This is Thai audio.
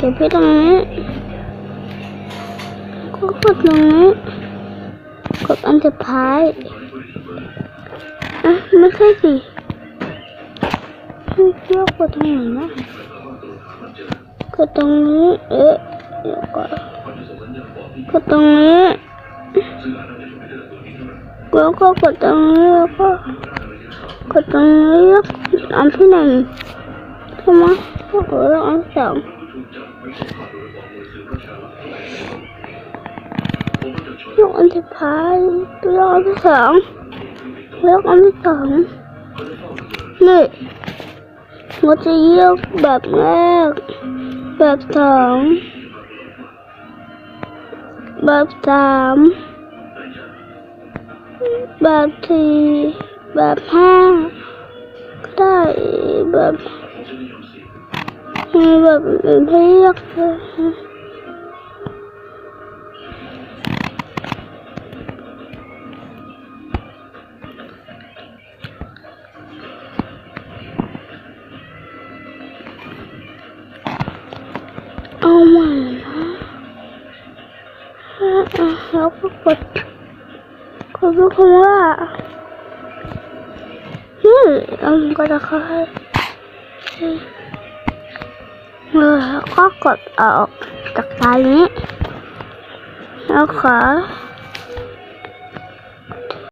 ที่ตรงนี้ก็กดตรงนี้ กดอันสุดท้ายอะไม่ใช่สิไม่เชื่อกดตรงไหนนะกดตรงนี้ เอ๊ะเดี๋ยวก่อนกดตรงนี้แล้วก็กดตรงนี้แล้วก็กดตรงนี้อันที่หนึ่ง không á ở đó ăn sợ lúc ăn thịt phá tôi lo ăn sợ lúc ăn thịt sợ nè một chị yêu bạp ngạc bạp thỏng bạp tám bạp thì bạp ha tại bạp Beni yaktı. Aman. Yapıp bak. Kızı kula. Hmm, I'm gonna call her. แบบแรกแบบสองแบบสามแบบสี่แบบห้าก็ได้แบบมีแบบอื่นให้เลือกเลยเอาใหม่นะอะอะแล้วก็กดกดดูคำว่านี่อันก็จะค่อยแล้วก็กดออกจากตานี้แล้วขอ